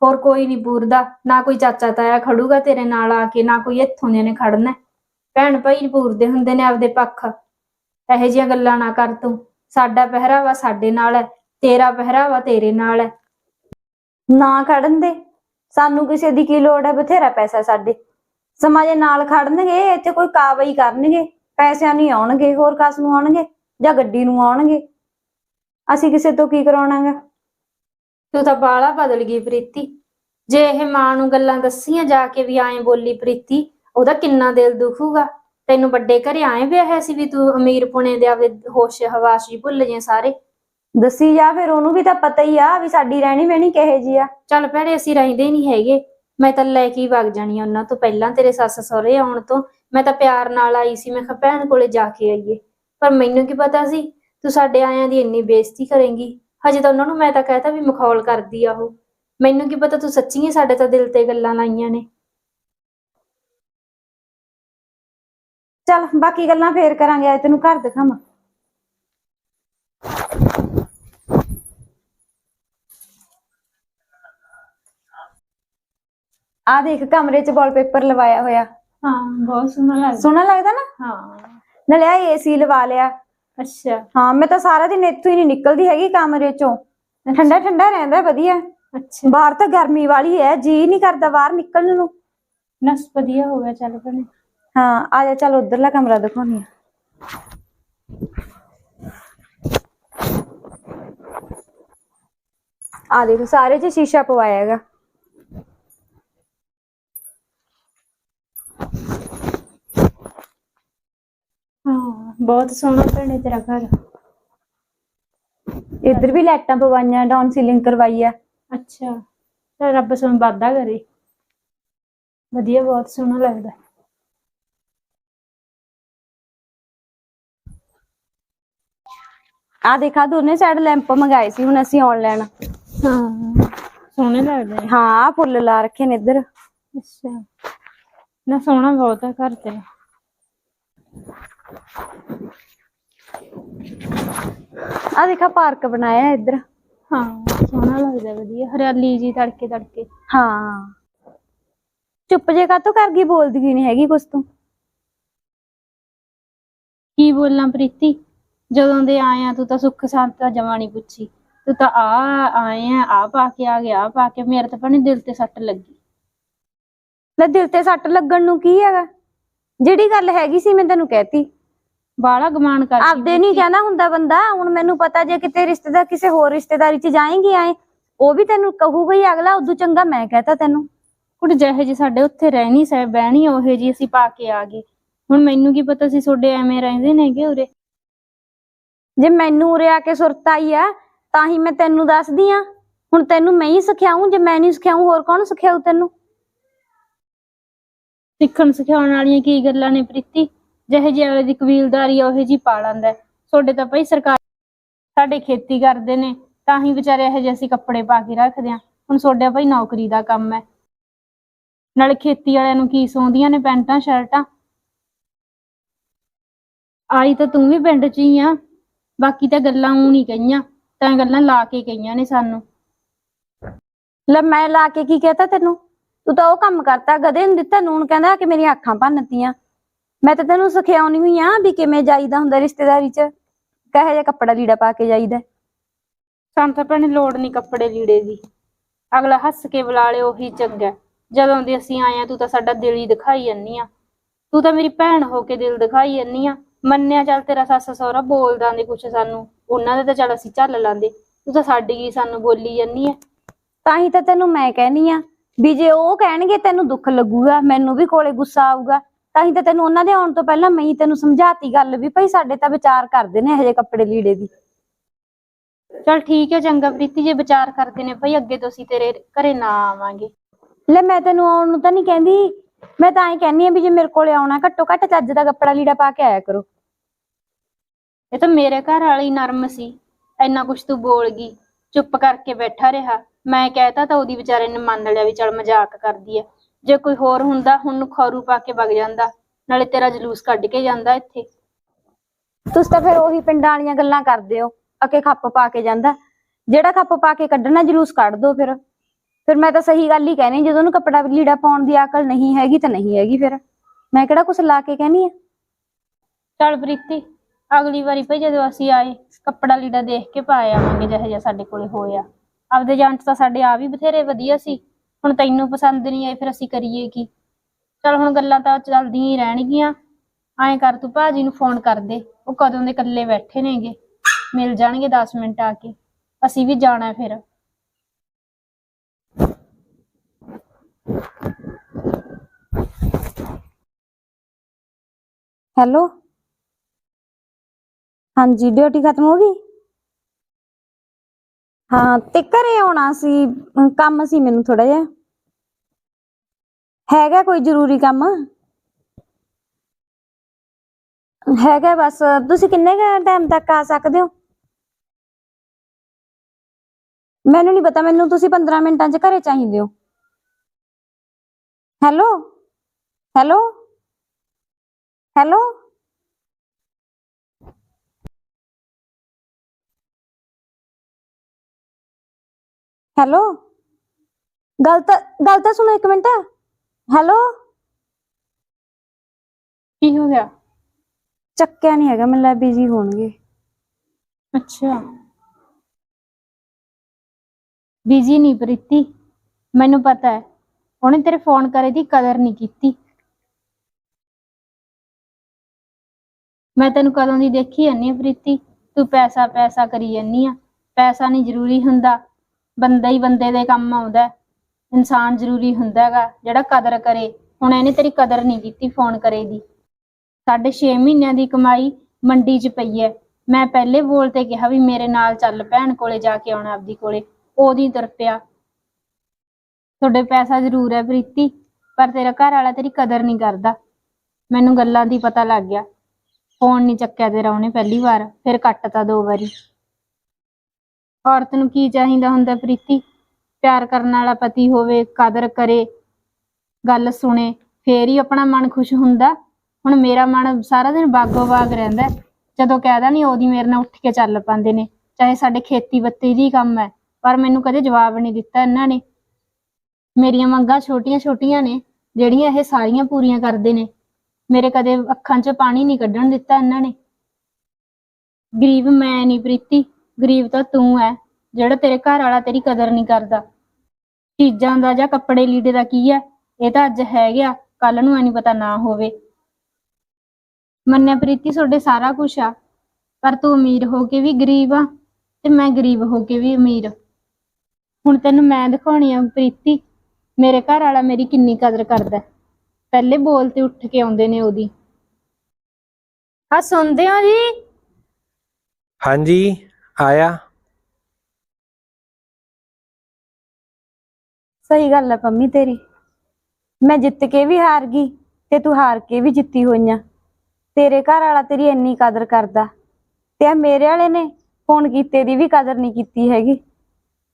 ਹੋਰ ਕੋਈ ਨਹੀਂ ਪੂਰਦਾ ਨਾ ਕੋਈ ਚਾਚਾ ਤਾਇਆ ਖੜੂਗਾ ਤੇਰੇ ਨਾਲ ਆ ਕੇ, ਨਾ ਕੋਈ ਇੱਥੋਂ ਦੇ ਨੇ ਖੜਨਾ। ਭੈਣ ਭਾਈ ਪੂਰਦੇ ਹੁੰਦੇ ਨੇ ਆਪਦੇ ਪੱਖ। ਇਹੋ ਜਿਹੀਆਂ ਗੱਲਾਂ ਨਾ ਕਰ ਤੂੰ। ਸਾਡਾ ਪਹਿਰਾਵਾ ਸਾਡੇ ਨਾਲ ਹੈ, ਤੇਰਾ ਪਹਿਰਾਵਾ ਤੇਰੇ ਨਾਲ ਹੈ। ਨਾ ਖੜਨ ਦੇ। ਸਾਨੂੰ ਕਿਸੇ ਦੀ ਕੀ ਲੋੜ ਹੈ? ਬਥੇਰਾ ਪੈਸਾ ਸਾਡੇ। ਸਮਾਂ ਜੇ ਨਾਲ ਖੜਨਗੇ, ਇੱਥੇ ਕੋਈ ਕਾਰਵਾਈ ਕਰਨਗੇ। ਪੈਸਿਆਂ ਨਹੀਂ ਆਉਣਗੇ, ਹੋਰ ਕਸ ਨੂੰ ਆਉਣਗੇ? ਜਾਂ ਗੱਡੀ ਨੂੰ ਆਉਣਗੇ? ਅਸੀਂ ਕਿਸੇ ਤੋਂ ਕੀ ਕਰਾਉਣਾਗਾ? ਤੂੰ ਤਾਂ ਬਾਲਾ ਬਦਲ ਗਈ ਪ੍ਰੀਤੀ। ਜੇ ਇਹ ਮਾਂ ਨੂੰ ਗੱਲਾਂ ਦੱਸੀਆਂ ਜਾ ਕੇ ਵੀ ਐਂ ਬੋਲੀ ਪ੍ਰੀਤੀ ਉਹਦਾ ਕਿੰਨਾ ਦਿਲ ਦੁਖੂਗਾ। ਤੈਨੂੰ ਵੱਡੇ ਘਰੇ ਆਏ ਵਿਆਹਿਆ ਸੀ ਵੀ ਤੂੰ ਅਮੀਰ ਪੁਣੇ ਦੇ ਆਪਦੇ ਹੋਸ਼ ਹਵਾਸ ਹੀ ਭੁੱਲ ਜੇ ਸਾਰੇ? ਦੱਸੀ ਜਾ ਫਿਰ ਉਹਨੂੰ ਵੀ ਤਾਂ ਪਤਾ ਹੀ ਆ ਵੀ ਸਾਡੀ ਰਹਿਣੀ ਬਹਿਣੀ ਕਿਹੇ ਜੀ ਆ। ਚੱਲ ਭੈਣੇ ਅਸੀਂ ਰਹਿੰਦੇ ਨਹੀਂ ਹੈਗੇ। ਮੈਂ ਤਾਂ ਲੈ ਕੇ ਹੀ ਵਗ ਜਾਣੀ ਆ ਉਹਨਾਂ ਤੋਂ ਪਹਿਲਾਂ ਤੇਰੇ ਸੱਸ ਸਹੁਰੇ ਆਉਣ ਤੋਂ। ਮੈਂ ਤਾਂ ਪਿਆਰ ਨਾਲ ਆਈ ਸੀ ਮੈਂ ਕਿਹਾ ਭੈਣ ਕੋਲੇ ਜਾ ਕੇ ਆਈਏ। ਪਰ ਮੈਨੂੰ ਕੀ ਪਤਾ ਸੀ ਤੂੰ ਸਾਡੇ ਆਇਆਂ ਦੀ ਇੰਨੀ ਬੇਇੱਜ਼ਤੀ ਕਰੇਂਗੀ। ਹਜੇ ਤਾਂ ਉਹਨਾਂ ਨੂੰ ਮੈਂ ਤਾਂ ਕਹਿਤਾ ਵੀ ਮਖੌਲ ਕਰਦੀ ਆ ਉਹ। ਮੈਨੂੰ ਕੀ ਪਤਾ ਤੂੰ ਸੱਚੀ ਹੀ ਸਾਡੇ ਤਾਂ ਦਿਲ ਤੇ ਗੱਲਾਂ ਲਾਈਆਂ ਨੇ। ਚੱਲ ਬਾਕੀ ਗੱਲਾਂ ਫੇਰ ਕਰਾਂਗੇ ਅੱਜ ਤੈਨੂੰ ਘਰ ਦਿਖਾਵਾਂ। ਆ ਦੇਖ ਕਮਰੇ 'ਚ ਵਾਲਪੇਪਰ ਲਵਾਇਆ ਹੋਇਆ। ਹਾਂ ਬਹੁਤ ਸੋਹਣਾ ਲੱਗਦਾ। ਸੋਹਣਾ ਲੱਗਦਾ ਨਾ? ਹਾਂ। ਨਾਲੇ ਆ ਏਸੀ ਲਵਾ ਲਿਆ। ਅੱਛਾ। ਹਾਂ ਮੈਂ ਤਾਂ ਸਾਰਾ ਦਿਨ ਇੱਥੋਂ ਹੀ ਨਹੀਂ ਨਿਕਲਦੀ ਹੈਗੀ ਕਮਰੇ 'ਚੋਂ। ਠੰਡਾ ਠੰਡਾ ਰਹਿੰਦਾ ਵਧੀਆ। ਅੱਛਾ। ਬਾਹਰ ਤਾਂ ਗਰਮੀ ਵਾਲੀ ਹੈ ਜੀ ਨਹੀਂ ਕਰਦਾ ਬਾਹਰ ਨਿਕਲਣ ਨੂੰ। ਨਸ ਵਧੀਆ ਹੋ ਗਿਆ ਚੱਲ ਭੈਣੇ। ਹਾਂ ਆ ਜਾ ਚੱਲ ਉਧਰਲਾ ਕਮਰਾ ਦਿਖਾਉਣੀ ਆ। ਆ ਦੇਖ ਸਾਰੇ 'ਚ ਸ਼ੀਸ਼ਾ ਪਵਾਇਆ ਹੈਗਾ ਹਾਂ ਬਹੁਤ ਸੋਹਣਾ ਭੈਣੇ ਤੇਰਾ ਘਰ। ਇੱਧਰ ਵੀ ਲਾਈਟਾਂ ਪਵਾਈਆਂ ਡਾਊਨ ਸੀਲਿੰਗ ਕਰਵਾਈ ਆ। ਅੱਛਾ ਤਾਂ ਰੱਬ ਸਾਨੂੰ ਵਾਧਾ ਕਰੇ। ਵਧੀਆ ਬਹੁਤ ਸੋਹਣਾ ਲੱਗਦਾ। ਆ ਦੇਖਾ ਦੋਨੇ ਸਾਈਡ ਲੈਂਪ ਮੰਗਾਏ ਸੀ ਹੁਣ ਅਸੀਂ ਆਨਲਾਈਨ ਹਾਂ ਸੋਹਣੇ ਲੱਗਦੇ ਹਾਂ ਆਹ ਫੁੱਲ ਲਾ ਰੱਖੇ ਨੇ ਇੱਧਰ। ਅੱਛਾ। ਨਾ ਸੋਹਣਾ ਬਹੁਤ ਆ ਘਰ ਤੇਰਾ ਆ ਦੇਖਾ ਪਾਰਕ ਬਣਾਇਆ ਇੱਧਰ। ਹਾਂ ਸੋਹਣਾ ਲੱਗਦਾ ਵਧੀਆ। ਹਰਿਆਲੀ ਜੀ ਤੜਕੇ ਤੜਕੇ। ਹਾਂ। ਚੁੱਪ ਜੇ ਕਾਤੋਂ ਕਰ ਗਈ ਬੋਲਦੀ ਨਹੀਂ ਹੈਗੀ ਕੁਛ ਤੂੰ? ਕੀ ਬੋਲਾਂ ਪ੍ਰੀਤੀ? ਜਦੋਂ ਦੇ ਆਏ ਆ ਤੂੰ ਤਾਂ ਸੁੱਖ ਸ਼ਾਂਤਾ ਜਮਾ ਨਹੀਂ ਪੁੱਛੀ। ਤੂੰ ਤਾਂ ਆ ਆਏ ਆ ਆ ਪਾ ਕੇ ਆ ਗਿਆ ਆ ਪਾ ਕੇ। ਮੇਰੇ ਤਾਂ ਭੈਣੇ ਦਿਲ ਤੇ ਸੱਟ ਲੱਗੀ। ਲੈ ਦਿਲ ਤੇ ਸੱਟ ਲੱਗਣ ਨੂੰ ਕੀ ਹੈਗਾ? ਜਿਹੜੀ ਗੱਲ ਹੈਗੀ ਸੀ ਮੈਂ ਤੈਨੂੰ ਕਹਿਤੀ। ਬਾਲਾ ਗਮਾਨ ਕਰਦੀ ਆਪਦੇ ਨਹੀਂ ਕਹਿੰਦਾ ਹੁੰਦਾ ਬੰਦਾ ਹੁਣ ਮੈਨੂੰ ਪਤਾ ਜੇ ਕਿਤੇ ਰਿਸ਼ਤੇਦਾਰ ਕਿਸੇ ਹੋਰ ਰਿਸ਼ਤੇਦਾਰੀ 'ਚ ਜਾਏਂਗੀ ਆਏ ਉਹ ਵੀ ਤੈਨੂੰ ਕਹੂਗਾ ਹੀ ਅਗਲਾ ਉਦੋਂ ਚੰਗਾ ਮੈਂ ਕਹਤਾ ਤੈਨੂੰ। ਕੁੜ ਜਿਹੇ ਜੀ ਸਾਡੇ ਉੱਥੇ ਰਹਿਣੀ ਸਹਿ ਬਹਿਣੀ ਉਹੇ ਜੀ ਅਸੀਂ ਪਾ ਕੇ ਆ ਗਏ। ਹੁਣ ਮੈਨੂੰ ਕੀ ਪਤਾ ਸੀ ਤੁਹਾਡੇ ਐਵੇਂ ਰਹਿੰਦੇ ਨੇਗੇ ਉਰੇ? ਜੇ ਮੈਨੂੰ ਉਰੇ ਆ ਕੇ ਸੁਰਤ ਆਈ ਆ ਤਾਂ ਹੀ ਮੈਂ ਤੈਨੂੰ ਦੱਸਦੀ ਆ। ਹੁਣ ਤੈਨੂੰ ਮੈਂ ਹੀ ਸਿਖਾਉਂ ਜੇ ਮੈਂ ਨਹੀਂ ਸਿਖਾਉਂ ਹੋਰ ਕੌਣ ਸਿਖਾਊ ਤੈਨੂੰ? ਸਿੱਖਣ ਸਿਖਾਉਣ ਵਾਲੀਆਂ ਕੀ ਗੱਲਾਂ ਨੇ ਪ੍ਰੀਤੀ? ਜਿਹੇ ਜਿਹੇ ਅਗਲੇ ਦੀ ਕਬੀਲਦਾਰੀ ਆ, ਉਹੇ ਜੀ ਪਾ ਲੈਂਦਾ ਤੁਹਾਡੇ ਤਾਂ ਭਾਈ ਸਰਕਾਰ ਸਾਡੇ ਖੇਤੀ ਕਰਦੇ ਨੇ, ਤਾਂ ਹੀ ਵਿਚਾਰੇ ਇਹੋ ਜਿਹੇ ਅਸੀਂ ਕੱਪੜੇ ਪਾ ਕੇ ਰੱਖਦੇ ਆ ਹੁਣ ਤੁਹਾਡਾ ਭਾਈ ਨੌਕਰੀ ਦਾ ਕੰਮ ਹੈ। ਨਾਲੇ ਖੇਤੀ ਵਾਲਿਆਂ ਨੂੰ ਕੀ ਸੌਂਦੀਆਂ ਨੇ ਪੈਂਟਾਂ, ਸ਼ਰਟਾਂ? ਆਈ ਤਾਂ ਤੂੰ ਵੀ ਪਿੰਡ 'ਚ ਹੀ ਆ। ਬਾਕੀ ਤਾਂ ਗੱਲਾਂ ਊਂ ਨਹੀਂ ਕਹੀਆਂ, ਤਾਂ ਗੱਲਾਂ ਲਾ ਕੇ ਕਹੀਆਂ ਨੇ ਸਾਨੂੰ। ਲੈ ਮੈਂ ਲਾ ਕੇ ਕੀ ਕਹਤਾ ਤੈਨੂੰ? ਤੂੰ ਤਾਂ ਉਹ ਕੰਮ ਕਰਤਾ, ਗਧੇ ਨੂੰ ਦਿੱਤਾ ਨੂਣ ਕਹਿੰਦਾ ਕਿ ਮੇਰੀਆਂ ਅੱਖਾਂ ਭੰਨਤੀਆਂ। ਮੈਂ ਤਾਂ ਤੈਨੂੰ ਸਿਖਾਉਣੀ ਹੋਈ ਆ ਵੀ ਕਿਵੇਂ ਜਾਈਦਾ ਹੁੰਦਾ ਰਿਸ਼ਤੇਦਾਰੀ 'ਚ। ਕਹੇ ਜਿਹਾ ਕੱਪੜਾ ਲੀੜਾ ਪਾ ਕੇ ਜਾਈਦਾ। ਸਾਨੂੰ ਤਾਂ ਭੈਣੇ ਲੋੜ ਨਹੀਂ ਕੱਪੜੇ ਲੀੜੇ ਦੀ। ਅਗਲਾ ਹੱਸ ਕੇ ਬੁਲਾ ਲੇ ਉਹੀ ਚੰਗਾ ਹੈ। ਜਦੋਂ ਦੇ ਅਸੀਂ ਆਏ ਆ ਤੂੰ ਤਾਂ ਸਾਡਾ ਦਿਲ ਹੀ ਦਿਖਾਈ ਜੰਨੀ ਆ। ਤੂੰ ਤਾਂ ਮੇਰੀ ਭੈਣ ਹੋ ਕੇ ਦਿਲ ਦਿਖਾਈ ਜੰਨੀ ਆ। ਮੰਨਿਆ ਚੱਲ ਤੇਰਾ ਸੱਸ ਸਹੁਰਾ ਬੋਲਦਾ ਨੇ ਕੁਛ ਸਾਨੂੰ। ਉਹਨਾਂ ਦੇ ਤਾਂ ਚੱਲ ਅਸੀਂ ਝੱਲ ਲਾਂਦੇ। ਤੂੰ ਤਾਂ ਸਾਡੀ ਹੀ ਸਾਨੂੰ ਬੋਲੀ ਜੰਨੀ ਆ। ਤਾਂ ਹੀ ਤਾਂ ਤੈਨੂੰ ਮੈਂ ਕਹਿਨੀ ਆ ਵੀ ਜੇ ਉਹ ਕਹਿਣਗੇ ਤੈਨੂੰ ਦੁੱਖ ਲੱਗੂਗਾ ਮੈਨੂੰ ਵੀ ਕੋਲੇ ਗੁੱਸਾ ਆਊਗਾ। ਤਾਂ ਹੀ ਤਾਂ ਤੈਨੂੰ ਉਹਨਾਂ ਦੇ ਆਉਣ ਤੋਂ ਪਹਿਲਾਂ ਮੈਂ ਹੀ ਤੈਨੂੰ ਸਮਝਾਤੀ ਗੱਲ ਵੀ ਭਾਈ ਸਾਡੇ ਤਾਂ ਵਿਚਾਰ ਕਰਦੇ ਨੇ ਇਹੋ ਜਿਹੇ ਕੱਪੜੇ ਲੀੜੇ ਦੀ। ਚੱਲ ਠੀਕ ਹੈ ਚੰਗਾ ਪ੍ਰੀਤੀ ਜੇ ਵਿਚਾਰ ਕਰਦੇ ਨੇ ਭਈ ਅੱਗੇ ਤੋਂ ਅਸੀਂ ਤੇਰੇ ਘਰੇ ਨਾ ਆਵਾਂਗੇ। ਲੈ ਮੈਂ ਤੈਨੂੰ ਆਉਣ ਨੂੰ ਤਾਂ ਨਹੀਂ ਕਹਿੰਦੀ ਮੈਂ ਤਾਂ ਐਂ ਕਹਿੰਨੀ ਆ ਵੀ ਜੇ ਮੇਰੇ ਕੋਲੇ ਆਉਣਾ ਘੱਟੋ ਘੱਟ ਚੱਜ ਦਾ ਕੱਪੜਾ ਲੀੜਾ ਪਾ ਕੇ ਆਇਆ ਕਰੋ। ਇਹ ਤਾਂ ਮੇਰੇ ਘਰ ਵਾਲੀ ਨਰਮ ਸੀ ਇੰਨਾ ਕੁਛ ਤੂੰ ਬੋਲ ਗਈ ਚੁੱਪ ਕਰਕੇ ਬੈਠਾ ਰਿਹਾ। ਮੈਂ ਕਹਿਤਾ ਤਾਂ ਉਹਦੀ ਵਿਚਾਰੇ ਨੇ ਮੰਨ ਲਿਆ ਵੀ ਚੱਲ ਮਜ਼ਾਕ ਕਰਦੀ ਐ ਜੇ ਕੋਈ ਹੋਰ ਹੁੰਦਾ ਹੁਣ ਖਰੂ ਪਾ ਕੇ ਵਗ ਜਾਂਦਾ ਨਾਲੇ ਤੇਰਾ ਜਲੂਸ ਕੱਢ ਕੇ ਜਾਂਦਾ ਇੱਥੇ। ਤੁਸੀਂ ਤਾਂ ਫਿਰ ਉਹੀ ਪਿੰਡਾਂ ਵਾਲੀਆਂ ਗੱਲਾਂ ਕਰਦੇ ਹੋ ਅਕੇ ਖੱਪ ਪਾ ਕੇ ਜਾਂਦਾ। ਜਿਹੜਾ ਖੱਪ ਪਾ ਕੇ ਕੱਢਣਾ ਜਲੂਸ ਕੱਢ ਦੋ ਫਿਰ। ਫਿਰ ਮੈਂ ਤਾਂ ਸਹੀ ਗੱਲ ਹੀ ਕਹਿਣੀ ਜਦੋਂ ਉਹਨੂੰ ਕੱਪੜਾ ਲੀੜਾ ਪਾਉਣ ਦੀ ਅਕਲ ਨਹੀਂ ਹੈਗੀ ਤਾਂ ਨਹੀਂ ਹੈਗੀ ਫਿਰ। ਮੈਂ ਕਿਹੜਾ ਕੁਛ ਲਾ ਕੇ ਕਹਿਣੀ ਆ? ਚੱਲ ਪ੍ਰੀਤੀ ਅਗਲੀ ਵਾਰੀ ਭਈ ਜਦੋਂ ਅਸੀਂ ਆਏ ਕੱਪੜਾ ਲੀੜਾ ਦੇਖ ਕੇ ਪਾ ਆਵਾਂਗੇ ਜਿਹੋ ਜਿਹਾ ਸਾਡੇ ਕੋਲੇ ਹੋਇਆ। ਆਪਦੇ ਜਾਣ 'ਚ ਤਾਂ ਸਾਡੇ ਆ ਵੀ ਬਥੇਰੇ ਵਧੀਆ ਸੀ। ਹੁਣ ਤੈਨੂੰ ਪਸੰਦ ਨਹੀਂ ਆਏ ਫਿਰ ਅਸੀਂ ਕਰੀਏ ਕੀ? ਚੱਲ ਹੁਣ ਗੱਲਾਂ ਤਾਂ ਚੱਲਦੀਆਂ ਹੀ ਰਹਿਣਗੀਆਂ। ਐਂ ਕਰ ਤੂੰ, ਭਾਜੀ ਨੂੰ ਫੋਨ ਕਰ ਦੇ। ਉਹ ਕਦੋਂ ਦੇ ਇਕੱਲੇ ਬੈਠੇ ਨੇਗੇ। ਮਿਲ ਜਾਣਗੇ 10 ਮਿੰਟ ਆ ਕੇ। ਅਸੀਂ ਵੀ ਜਾਣਾ ਫਿਰ। ਹੈਲੋ? ਹਾਂਜੀ, ਡਿਊਟੀ ਖਤਮ ਹੋ ਗਈ? ਹਾਂ, ਤੇ ਘਰੇ ਆਉਣਾ ਸੀ। ਕੰਮ ਸੀ ਮੈਨੂੰ ਥੋੜਾ ਜਿਹਾ। ਹੈਗਾ ਕੋਈ ਜ਼ਰੂਰੀ ਕੰਮ? ਹੈਗਾ ਬਸ, ਤੁਸੀਂ ਕਿੰਨੇ ਟਾਈਮ ਤੱਕ ਆ ਸਕਦੇ ਹੋ? ਮੈਨੂੰ ਨਹੀਂ ਪਤਾ, ਮੈਨੂੰ ਤੁਸੀਂ 15 ਮਿੰਟਾਂ 'ਚ ਘਰੇ ਚਾਹੀਦੇ ਹੋ। ਹੈਲੋ? ਹੈਲੋ? ਹੈਲੋ? ਹੈਲੋ? ਗਲਤ ਗਲਤ ਸੁਣੋ ਇੱਕ ਮਿੰਟ। ਹੈਲੋ ਕੀ ਹੋ ਗਿਆ? ਚੱਕਿਆ ਨਹੀਂ ਹੈਗਾ ਮੈਨੂੰ ਲੱਗਾ ਬਿਜ਼ੀ ਹੋਣਗੇ। ਅੱਛਾ। ਬਿਜ਼ੀ ਨਹੀਂ ਪ੍ਰੀਤੀ ਮੈਨੂੰ ਪਤਾ ਹੈ। ਉਹਨੇ ਤੇਰੇ ਫੋਨ ਕਰੇ ਦੀ ਕਦਰ ਨਹੀਂ ਕੀਤੀ। ਮੈਂ ਤੈਨੂੰ ਕਦੋਂ ਦੀ ਦੇਖੀ ਜਾਂਦੀ ਆ ਪ੍ਰੀਤੀ? ਤੂੰ ਪੈਸਾ ਪੈਸਾ ਕਰੀ ਜਾਂਦੀ ਆ ਪੈਸਾ ਨਹੀਂ ਜ਼ਰੂਰੀ ਹੁੰਦਾ। ਬੰਦਾ ਹੀ ਬੰਦੇ ਦੇ ਕੰਮ ਆਉਂਦਾ ਹੈ। ਇਨਸਾਨ ਜ਼ਰੂਰੀ ਹੁੰਦਾ ਹੈਗਾ, ਜਿਹੜਾ ਕਦਰ ਕਰੇ। ਹੁਣ ਇਹਨੇ ਤੇਰੀ ਕਦਰ ਨਹੀਂ ਕੀਤੀ ਫੋਨ ਕਰੇ ਦੀ। ਸਾਢੇ 6 ਮਹੀਨਿਆਂ ਦੀ ਕਮਾਈ ਮੰਡੀ 'ਚ ਪਈ ਹੈ ਮੈਂ ਪਹਿਲੇ ਬੋਲ ਤੇ ਕਿਹਾ ਵੀ ਮੇਰੇ ਨਾਲ ਚੱਲ ਭੈਣ ਕੋਲੇ ਜਾ ਕੇ ਆਉਣਾ ਆਪਦੀ ਕੋਲੇ। ਉਹਦੀ ਤੁਰ ਪਿਆ। ਤੁਹਾਡੇ ਪੈਸਾ ਜ਼ਰੂਰ ਹੈ ਪ੍ਰੀਤੀ, ਪਰ ਤੇਰਾ ਘਰ ਵਾਲਾ ਤੇਰੀ ਕਦਰ ਨਹੀਂ ਕਰਦਾ। ਮੈਨੂੰ ਗੱਲਾਂ ਦੀ ਪਤਾ ਲੱਗ ਗਿਆ। ਫੋਨ ਨਹੀਂ ਚੱਕਿਆ ਤੇਰਾ ਉਹਨੇ ਪਹਿਲੀ ਵਾਰ, ਫਿਰ ਕੱਟਤਾ ਦੋ ਵਾਰੀ। ਔਰਤ ਨੂੰ ਕੀ ਚਾਹੀਦਾ ਹੁੰਦਾ ਪ੍ਰੀਤੀ? ਪਿਆਰ ਕਰਨ ਵਾਲਾ ਪਤੀ ਹੋਵੇ, ਕਦਰ ਕਰੇ, ਗੱਲ ਸੁਣੇ, ਫੇਰ ਹੀ ਆਪਣਾ ਮਨ ਖੁਸ਼ ਹੁੰਦਾ। ਹੁਣ ਮੇਰਾ ਮਨ ਸਾਰਾ ਦਿਨ ਬਾਗੋ ਬਾਗ ਰਹਿੰਦਾ ਹੈ। ਜਦੋਂ ਕਹਿਦਾ ਨਹੀਂ ਉਹਦੀ ਮੇਰੇ ਨਾਲ ਉੱਠ ਕੇ ਚੱਲ ਪਾਉਂਦੇ ਨੇ। ਚਾਹੇ ਸਾਡੇ ਖੇਤੀ ਬੱਤੀ ਦੀ ਕੰਮ ਹੈ, ਪਰ ਮੈਨੂੰ ਕਦੇ ਜਵਾਬ ਨਹੀਂ ਦਿੱਤਾ ਇਹਨਾਂ ਨੇ। ਮੇਰੀਆਂ ਮੰਗਾਂ ਛੋਟੀਆਂ ਛੋਟੀਆਂ ਨੇ, ਜਿਹੜੀਆਂ ਇਹ ਸਾਰੀਆਂ ਪੂਰੀਆਂ ਕਰਦੇ ਨੇ। ਮੇਰੇ ਕਦੇ ਅੱਖਾਂ 'ਚ ਪਾਣੀ ਨਹੀਂ ਕੱਢਣ ਦਿੱਤਾ ਇਹਨਾਂ ਨੇ। ਗਰੀਬ ਮੈਂ ਨਹੀਂ ਪ੍ਰੀਤੀ, ਗਰੀਬ ਤਾਂ ਤੂੰ ਹੈ। ਜਿਹੜਾ ਤੇਰੇ ਘਰ ਵਾਲਾ ਤੇਰੀ ਕਦਰ ਨਹੀਂ ਕਰਦਾ। ਚੀਜ਼ਾਂ ਦਾ ਜਾਂ ਕੱਪੜੇ ਲੀੜੇ ਦਾ ਕੀ ਹੈ? ਇਹ ਤਾਂ ਅੱਜ ਹੈ ਗਿਆ ਕੱਲ ਨੂੰ ਐ ਨਹੀਂ ਪਤਾ ਨਾ ਹੋਵੇ। ਮੰਨਿਆ ਪ੍ਰੀਤੀ, ਤੁਹਾਡੇ ਸਾਰਾ ਕੁਝ ਆ। ਪਰ ਤੂੰ ਅਮੀਰ ਹੋ ਕੇ ਵੀ ਗਰੀਬ ਆ ਤੇ ਮੈਂ ਗਰੀਬ ਹੋ ਕੇ ਵੀ ਅਮੀਰ। ਹੁਣ ਤੈਨੂੰ ਮੈਂ ਦਿਖਾਉਣੀ ਆ ਪ੍ਰੀਤੀ, ਮੇਰੇ ਘਰ ਵਾਲਾ ਮੇਰੀ ਕਿੰਨੀ ਕਦਰ ਕਰਦਾ। ਪਹਿਲੇ ਬੋਲ ਤੇ ਉੱਠ ਕੇ ਆਉਂਦੇ ਨੇ ਉਹਦੀ। ਆ ਸੁਣਦੇ ਹੋ ਜੀ? ਹਾਂਜੀ, ਆਇਆ। ਸਹੀ ਗੱਲ ਹੈ ਪੰਮੀ ਤੇਰੀ। ਮੈਂ ਜਿੱਤ ਕੇ ਵੀ ਹਾਰ ਗਈ ਤੇ ਤੂੰ ਹਾਰ ਕੇ ਵੀ ਜਿੱਤੀ ਹੋਈਆਂ। ਤੇਰੇ ਘਰ ਵਾਲਾ ਤੇਰੀ ਇੰਨੀ ਕਦਰ ਕਰਦਾ ਤੇ ਆ ਮੇਰੇ ਵਾਲੇ ਨੇ ਫੋਨ ਕੀਤੇ ਦੀ ਵੀ ਕਦਰ ਨਹੀਂ ਕੀਤੀ ਹੈਗੀ।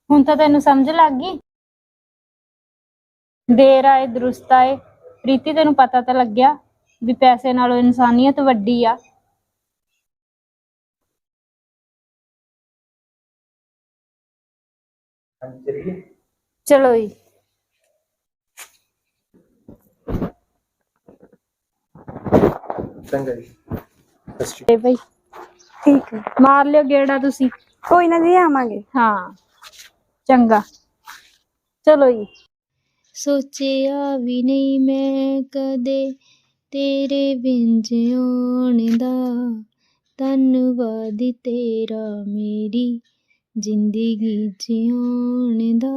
ਹੁਣ ਤਾਂ ਤੈਨੂੰ ਸਮਝ ਲੱਗ ਗਈ? ਦੇਰ ਆਏ ਦਰੁਸਤ ਆਏ। ਪ੍ਰੀਤੀ ਤੈਨੂੰ ਪਤਾ ਤਾਂ ਲੱਗਿਆ ਵੀ ਪੈਸੇ ਨਾਲੋਂ ਇਨਸਾਨੀਅਤ ਵੱਡੀ ਆ। ਚਲੋ ਜੀ। ਚੰਗਾ ਜੀ। ਸਤਿ ਸ਼੍ਰੀ ਤੇ ਬਈ ਠੀਕ ਹੈ ਮਾਰ ਲਿਓ ਗੇੜਾ ਤੁਸੀਂ। ਕੋਈ ਨਾ ਜੀ ਆਵਾਂਗੇ। ਹਾਂ ਚੰਗਾ। ਚਲੋ ਜੀ। ਸੋਚਿਆ ਵੀ ਨਹੀਂ ਮੈਂ ਕਦੇ ਤੇਰੇ ਵਿੰਜ ਆਉਣ ਦਾ ਧੰਨਵਾਦ ਤੇਰਾ ਮੇਰੀ ਜ਼ਿੰਦਗੀ ਜਿਉਣ ਦਾ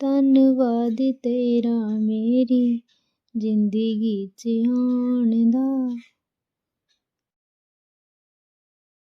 ਧੰਨਵਾਦ ਤੇਰਾ ਮੇਰੀ ਜ਼ਿੰਦਗੀ ਜਿਉਣ ਦਾ